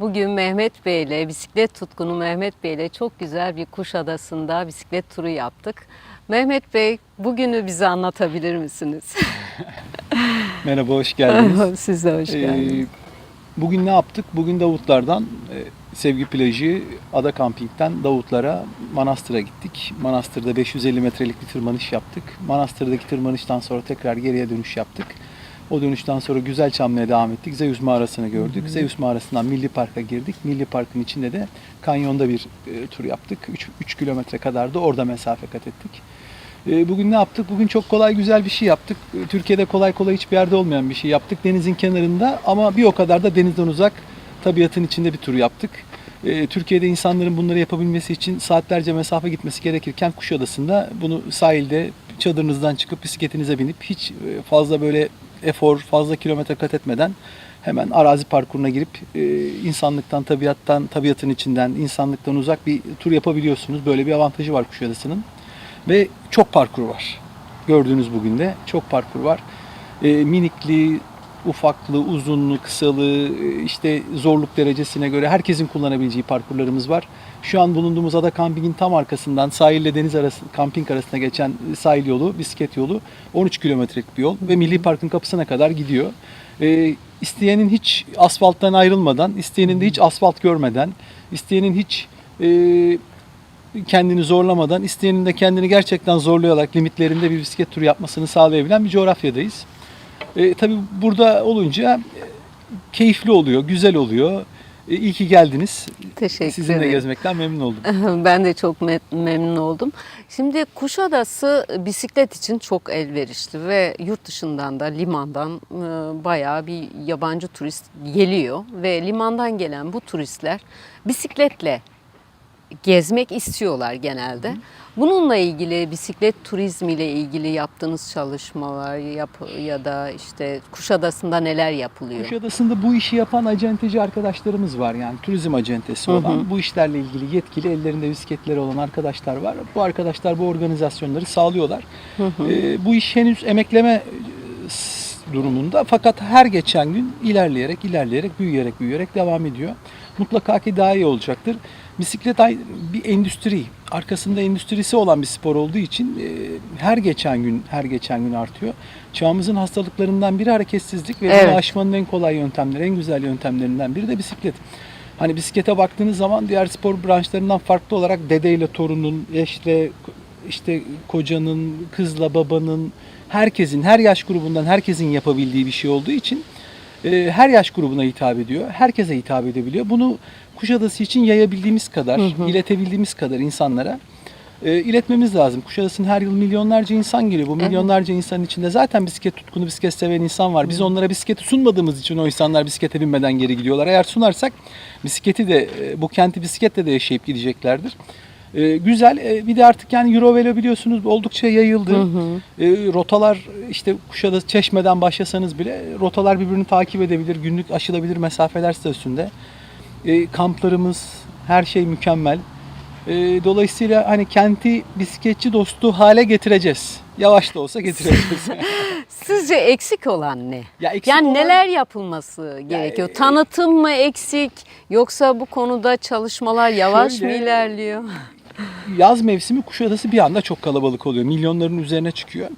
Bugün Mehmet Bey ile bisiklet tutkunu Mehmet Bey ile çok güzel bir Kuşadası'nda bisiklet turu yaptık. Mehmet Bey bugünü bize anlatabilir misiniz? Merhaba, hoş geldiniz. Siz de hoş Ee, geldiniz. bugün ne yaptık? Bugün Davutlar'dan e, Sevgi Plajı, Ada Camping'den Davutlar'a Manastır'a gittik. Manastır'da 550 metrelik bir tırmanış yaptık. Manastır'daki tırmanıştan sonra tekrar geriye dönüş yaptık. O dönüşten sonra Güzel Çamlı'ya devam ettik. Zeus mağarasını gördük. Zeus mağarasından Milli Park'a girdik. Milli Park'ın içinde de kanyonda bir e, tur yaptık. 3 kilometre kadar da orada mesafe kat ettik. E, Bugün ne yaptık? Bugün çok kolay güzel bir şey yaptık. E, Türkiye'de kolay kolay hiçbir yerde olmayan bir şey yaptık. Denizin kenarında ama bir o kadar da denizden uzak tabiatın içinde bir tur yaptık. E, Türkiye'de insanların bunları yapabilmesi için saatlerce mesafe gitmesi gerekirken Kuşadası'nda bunu sahilde çadırınızdan çıkıp bisikletinize binip hiç e, fazla böyle efor, fazla kilometre kat etmeden hemen arazi parkuruna girip e, insanlıktan, tabiattan, tabiatın içinden, insanlıktan uzak bir tur yapabiliyorsunuz. Böyle bir avantajı var Kuşadası'nın. Ve çok parkur var. Gördüğünüz bugün de çok parkur var. E, minikli, ufaklı, uzunlu, kısalı, e, işte zorluk derecesine göre herkesin kullanabileceği parkurlarımız var. Şu an bulunduğumuz ada kampingin tam arkasından sahille deniz arası, kamping arasında geçen sahil yolu, bisiklet yolu 13 kilometrelik bir yol ve Milli Park'ın kapısına kadar gidiyor. E, isteyenin hiç asfalttan ayrılmadan, isteyenin de hiç asfalt görmeden, isteyenin hiç e, kendini zorlamadan, isteyenin de kendini gerçekten zorlayarak limitlerinde bir bisiklet turu yapmasını sağlayabilen bir coğrafyadayız. E, tabii burada olunca e, keyifli oluyor, güzel oluyor. E, iyi ki geldiniz. Teşekkür Sizinle ederim. gezmekten memnun oldum. Ben de çok me- memnun oldum. Şimdi Kuşadası bisiklet için çok elverişli ve yurt dışından da limandan e, bayağı bir yabancı turist geliyor ve limandan gelen bu turistler bisikletle gezmek istiyorlar genelde. Bununla ilgili bisiklet turizmiyle ilgili yaptığınız çalışmalar yap ya da işte Kuşadası'nda neler yapılıyor? Kuşadası'nda bu işi yapan acenteci arkadaşlarımız var. Yani turizm acentesi Hı hı. olan, bu işlerle ilgili yetkili, ellerinde bisikletleri olan arkadaşlar var. Bu arkadaşlar bu organizasyonları sağlıyorlar. Ee, bu iş henüz emekleme e, durumunda fakat her geçen gün ilerleyerek, ilerleyerek, büyüyerek, büyüyerek devam ediyor. Mutlaka ki daha iyi olacaktır. Bisiklet ay- bir endüstri, arkasında endüstrisi olan bir spor olduğu için e, her geçen gün, her geçen gün artıyor. Çağımızın hastalıklarından biri hareketsizlik ve Evet. bunu aşmanın en kolay yöntemleri, en güzel yöntemlerinden biri de bisiklet. Hani bisiklete baktığınız zaman diğer spor branşlarından farklı olarak dedeyle torunun, eşle, işte kocanın, kızla babanın, herkesin, her yaş grubundan herkesin yapabildiği bir şey olduğu için e, her yaş grubuna hitap ediyor. Herkese hitap edebiliyor. Bunu Kuşadası için yayabildiğimiz kadar, iletebildiğimiz kadar insanlara e, iletmemiz lazım. Kuşadası'nın her yıl milyonlarca insan geliyor. Bu milyonlarca insanın içinde zaten bisiklet tutkunu, bisiklet seven insan var. Biz onlara bisikleti sunmadığımız için o insanlar bisiklete binmeden geri gidiyorlar. Eğer sunarsak bisikleti de e, bu kenti bisikletle de yaşayıp gideceklerdir. E, güzel. E, bir de artık yani Eurovelo biliyorsunuz oldukça yayıldı. E, rotalar işte Kuşadası Çeşme'den başlasanız bile rotalar birbirini takip edebilir. Günlük aşılabilir mesafeler statüsünde. E, kamplarımız her şey mükemmel. E, dolayısıyla hani kenti bisikletçi dostu hale getireceğiz. Yavaş da olsa getireceğiz. Sizce eksik olan ne? ya eksik Yani olan- neler yapılması gerekiyor? e, Tanıtım mı eksik yoksa bu konuda çalışmalar yavaş mı Şöyle- ilerliyor? Yaz mevsimi Kuşadası bir anda çok kalabalık oluyor. Milyonların üzerine çıkıyor.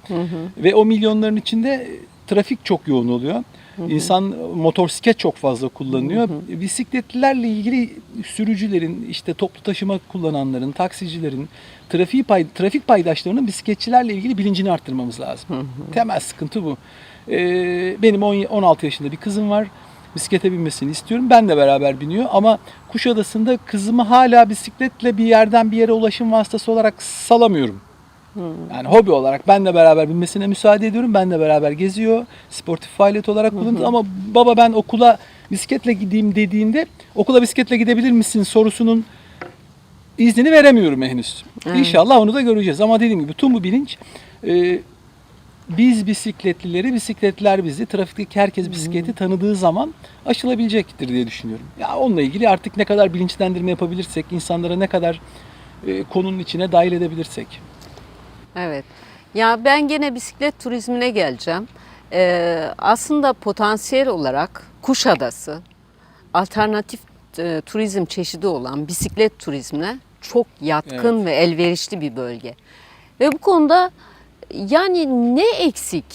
Ve o milyonların içinde trafik çok yoğun oluyor. İnsan motosiklet çok fazla kullanıyor. Bisikletlilerle ilgili sürücülerin, işte toplu taşıma kullananların, taksicilerin, trafik pay, trafik paydaşlarının bisikletçilerle ilgili bilincini arttırmamız lazım. Temel sıkıntı bu. Ee, benim 10 16 yaşında bir kızım var. Bisiklete binmesini istiyorum. Ben de beraber biniyor ama Kuşadası'nda kızımı hala bisikletle bir yerden bir yere ulaşım vasıtası olarak salamıyorum. Yani hobi olarak ben de beraber binmesine müsaade ediyorum. Ben de beraber geziyor. Sportif faaliyet olarak kullanıyor. Ama baba ben okula bisikletle gideyim dediğinde okula bisikletle gidebilir misin sorusunun iznini veremiyorum henüz. İnşallah onu da göreceğiz. Ama dediğim gibi tüm bu bilinç e, biz bisikletlileri, bisikletler bizi, trafikteki herkes bisikleti tanıdığı zaman aşılabilecektir diye düşünüyorum. Ya onunla ilgili artık ne kadar bilinçlendirme yapabilirsek, insanlara ne kadar e, konunun içine dahil edebilirsek. Evet. Ya ben gene bisiklet turizmine geleceğim. Ee, aslında potansiyel olarak Kuşadası alternatif e, turizm çeşidi olan bisiklet turizmine çok yatkın ve elverişli bir bölge. Ve bu konuda yani ne eksik?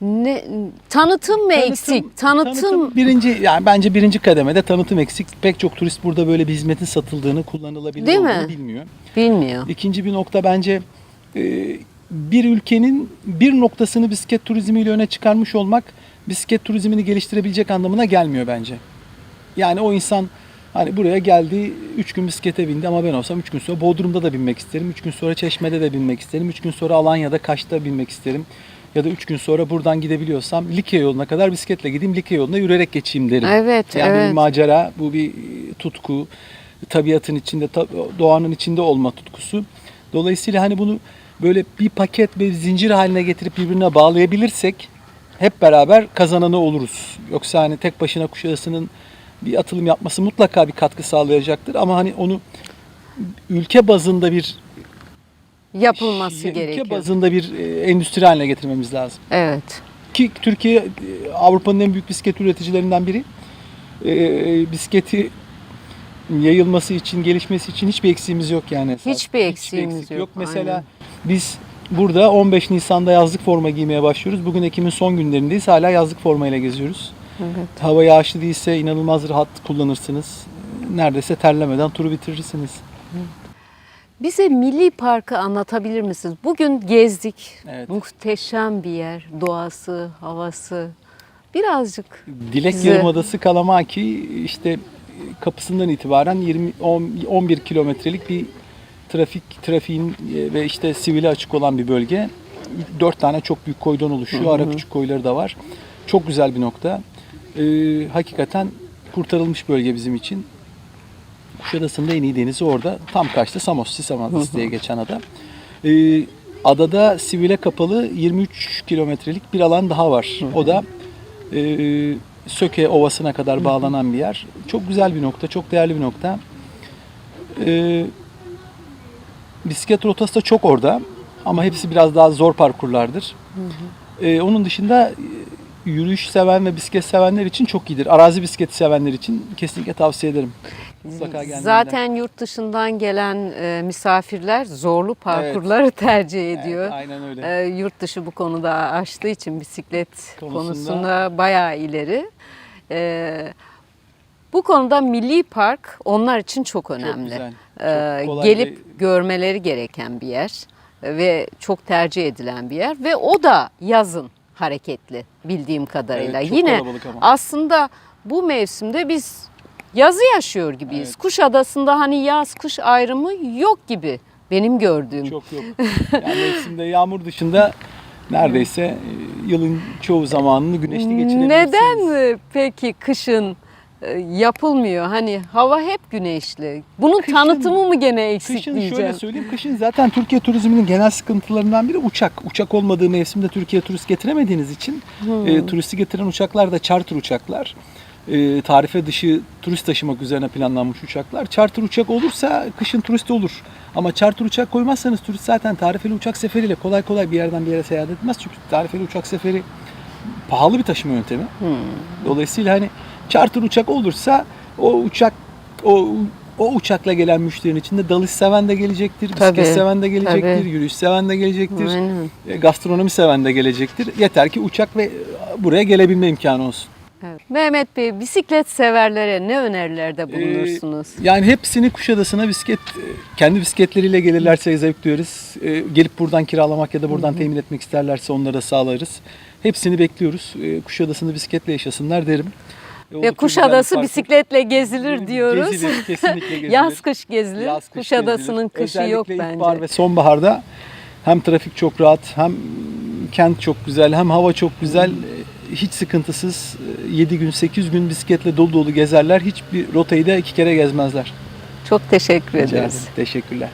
Ne tanıtım mı eksik? Tanıtım, birinci yani bence birinci kademede tanıtım eksik. Pek çok turist burada böyle bir hizmetin satıldığını, kullanılabilir Değil olduğunu mi? bilmiyor. bilmiyor. İkinci bir nokta bence e, bir ülkenin bir noktasını bisiklet turizmiyle öne çıkarmış olmak bisiklet turizmini geliştirebilecek anlamına gelmiyor bence. Yani o insan hani buraya geldi 3 gün bisiklete bindi ama ben olsam 3 gün sonra Bodrum'da da binmek isterim. 3 gün sonra Çeşme'de de binmek isterim. 3 gün sonra Alanya'da Kaş'ta binmek isterim. Ya da 3 gün sonra buradan gidebiliyorsam Likya yoluna kadar bisikletle gideyim Likya yoluna yürüyerek geçeyim derim. Evet, yani evet. bir macera, bu bir tutku, tabiatın içinde, doğanın içinde olma tutkusu. Dolayısıyla hani bunu böyle bir paket bir zincir haline getirip birbirine bağlayabilirsek hep beraber kazananı oluruz. Yoksa hani tek başına Kuşadası'nın bir atılım yapması mutlaka bir katkı sağlayacaktır ama hani onu ülke bazında bir Yapılması ülke gerekiyor. bazında bir e, endüstri haline getirmemiz lazım. Evet. Ki Türkiye e, Avrupa'nın en büyük bisiklet üreticilerinden biri. E, bisikleti yayılması için, gelişmesi için hiçbir eksiğimiz yok yani. esas. Hiçbir eksiğimiz yok, Mesela aynen. biz burada 15 Nisan'da yazlık forma giymeye başlıyoruz. Bugün Ekim'in son günlerindeyiz. Hala yazlık formayla geziyoruz. Evet. Hava yağışlı değilse inanılmaz rahat kullanırsınız. Neredeyse terlemeden turu bitirirsiniz. Bize Milli Park'ı anlatabilir misiniz? Bugün gezdik. Evet. Muhteşem bir yer. Doğası, havası. Birazcık Dilek Bize- Yarımadası Kalamaki işte kapısından itibaren 20 10 11 kilometrelik bir trafik trafiğin e, ve işte sivile açık olan bir bölge. Dört tane çok büyük koydan oluşuyor. Ara küçük koyları da var. Çok güzel bir nokta. Ee, hakikaten kurtarılmış bölge bizim için. Kuşadası'nda en iyi denizi orada. Tam karşıda Samos, Sisam Adası diye geçen ada. Ee, adada sivile kapalı 23 kilometrelik bir alan daha var. O da e, Söke Ovası'na kadar bağlanan bir yer. Çok güzel bir nokta, çok değerli bir nokta. Ee, bisiklet rotası da çok orada ama hepsi biraz daha zor parkurlardır. Ee, onun dışında e, yürüyüş seven ve bisiklet sevenler için çok iyidir. Arazi bisikleti sevenler için kesinlikle tavsiye ederim. Mutlaka zaten yurt dışından gelen e, misafirler zorlu parkurları tercih ediyor. Evet, aynen öyle. E, yurt dışı bu konuda aştığı için bisiklet Konusunda- konusunda bayağı ileri. E, bu konuda Milli Park onlar için çok önemli. güzel, E, çok gelip ve- görmeleri gereken bir yer ve çok tercih edilen bir yer ve o da yazın hareketli bildiğim kadarıyla. Evet, Yine aslında bu mevsimde biz yazı yaşıyor gibiyiz. Evet. Kuşadası'nda hani yaz kış ayrımı yok gibi benim gördüğüm. Çok yok. Yani mevsimde yağmur dışında neredeyse e, yılın çoğu zamanını güneşli geçirebilirsiniz. Neden peki kışın yapılmıyor? Hani hava hep güneşli. Bunun Kışın- tanıtımı mı gene eksik Kışın diyeceğim. şöyle söyleyeyim. Kışın zaten Türkiye turizminin genel sıkıntılarından biri uçak. Uçak olmadığı mevsimde Türkiye turist getiremediğiniz için Hmm. e, turisti getiren uçaklar da charter uçaklar. E, tarife dışı turist taşımak üzerine planlanmış uçaklar. Charter uçak olursa kışın turist olur. Ama charter uçak koymazsanız turist zaten tarifeli uçak seferiyle kolay kolay bir yerden bir yere seyahat etmez. Çünkü tarifeli uçak seferi pahalı bir taşıma yöntemi. Hmm. Dolayısıyla hani charter uçak olursa o uçak o o uçakla gelen müşterinin içinde dalış seven de gelecektir, bisiklet seven de gelecektir, tabii. yürüyüş seven de gelecektir, Aynen. e, gastronomi seven de gelecektir. Yeter ki uçak ve e, buraya gelebilme imkanı olsun. Evet. Mehmet Bey bisiklet severlere ne önerilerde bulunursunuz? Yani hepsini Kuşadası'na bisiklet e, kendi bisikletleriyle gelirlerse zevk duyarız. E, Gelip buradan kiralamak ya da buradan temin etmek isterlerse onlara da sağlarız. Hepsini bekliyoruz. E, Kuşadası'nda bisikletle yaşasınlar derim. E, Ve Kuşadası bisikletle gezilir diyoruz. Gezilir, kesinlikle gezilir. Yaz kış gezilir. Yaz, kış Kuşadası'nın gezilir. kışı yok Özellikle bence. ilkbahar ve sonbaharda hem trafik çok rahat, hem kent çok güzel, hem hava çok güzel. Hiç sıkıntısız 7 gün, 8 gün bisikletle dolu dolu gezerler. Hiçbir rotayı da iki kere gezmezler. Çok teşekkür ederiz. Teşekkürler.